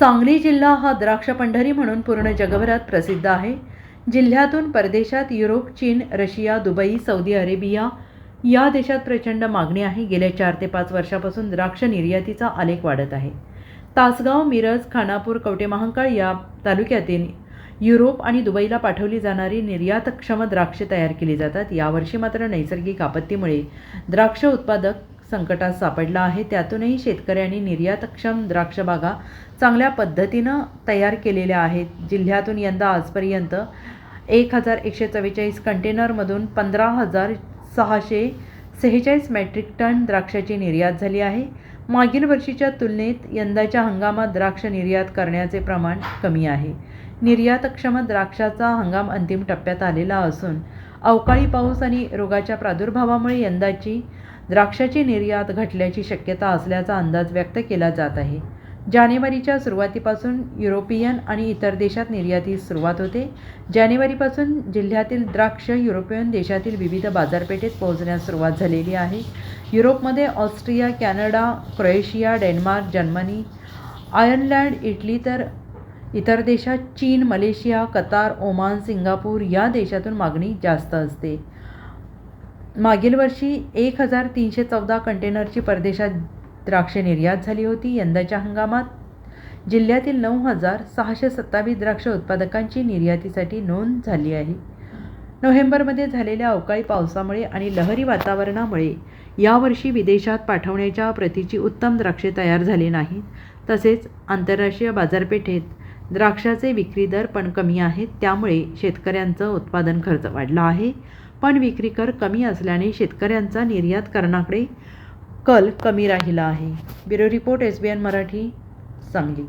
सांगली जिल्हा हा द्राक्ष पंढरी म्हणून पूर्ण जगभरात प्रसिद्ध आहे. जिल्ह्यातून परदेशात युरोप चीन रशिया दुबई सौदी अरेबिया या देशात प्रचंड मागणी आहे. गेल्या चार ते पाच वर्षापासून द्राक्ष निर्यातीचा आलेख वाढत आहे. तासगाव मिरज खानापूर कवटेमहांकाळ या तालुक्यातील युरोप आणि दुबईला पाठवली जाणारी निर्यातक्षम द्राक्षे तयार केली जातात. यावर्षी मात्र नैसर्गिक आपत्तीमुळे द्राक्ष उत्पादक संकटात सापडला आहे. त्यातूनही शेतकऱ्यांनी निर्यातक्षम द्राक्ष बागा चांगल्या पद्धतीनं तयार केलेल्या आहेत. जिल्ह्यातून यंदा आजपर्यंत एक हजार एकशे चव्वेचाळीस कंटेनरमधून पंधरा हजार सहाशे सेहेचाळीस मेट्रिक टन द्राक्षाची निर्यात झाली आहे. मागील वर्षीच्या तुलनेत यंदाच्या हंगामात द्राक्ष निर्यात करण्याचे प्रमाण कमी आहे. निर्यातक्षम द्राक्षाचा हंगाम अंतिम टप्प्यात आलेला असून अवकाळी पाऊस आणि रोगाच्या प्रादुर्भावामुळे यंदाची द्राक्षाची निर्यात घटल्याची शक्यता असल्याचा अंदाज व्यक्त केला जात आहे. जानेवारीच्या सुरुवातीपासून युरोपियन आणि इतर देशात निर्यातीस सुरुवात होते. जानेवारीपासून जिल्ह्यातील द्राक्ष युरोपियन देशातील विविध बाजारपेठेत पोहोचण्यास सुरुवात झालेली आहे. युरोपमध्ये Austria Canada Croatia Denmark Germany Ireland Italy तर इतर देशात चीन मलेशिया कतार ओमान सिंगापूर या देशातून मागणी जास्त असते. मागील वर्षी एक हजार तीनशे चौदा कंटेनरची परदेशात द्राक्षे निर्यात झाली होती. यंदाच्या हंगामात जिल्ह्यातील नऊ हजार सहाशे सत्तावीस द्राक्ष उत्पादकांची निर्यातीसाठी नोंद झाली आहे. नोव्हेंबरमध्ये झालेल्या अवकाळी पावसामुळे आणि लहरी वातावरणामुळे यावर्षी विदेशात पाठवण्याच्या प्रतीची उत्तम द्राक्षे तयार झाली नाहीत. तसेच आंतरराष्ट्रीय बाजारपेठेत द्राक्षाचे विक्री दर पण कमी आहेत त्यामुळे शेतकऱ्यांचं उत्पादन खर्च वाढला आहे. पण विक्री कर कमी असल्याने शेतकऱ्यांचा निर्यात करण्याकडे कल कमी राहिला आहे. Bureau report S B N Marathi Sangli.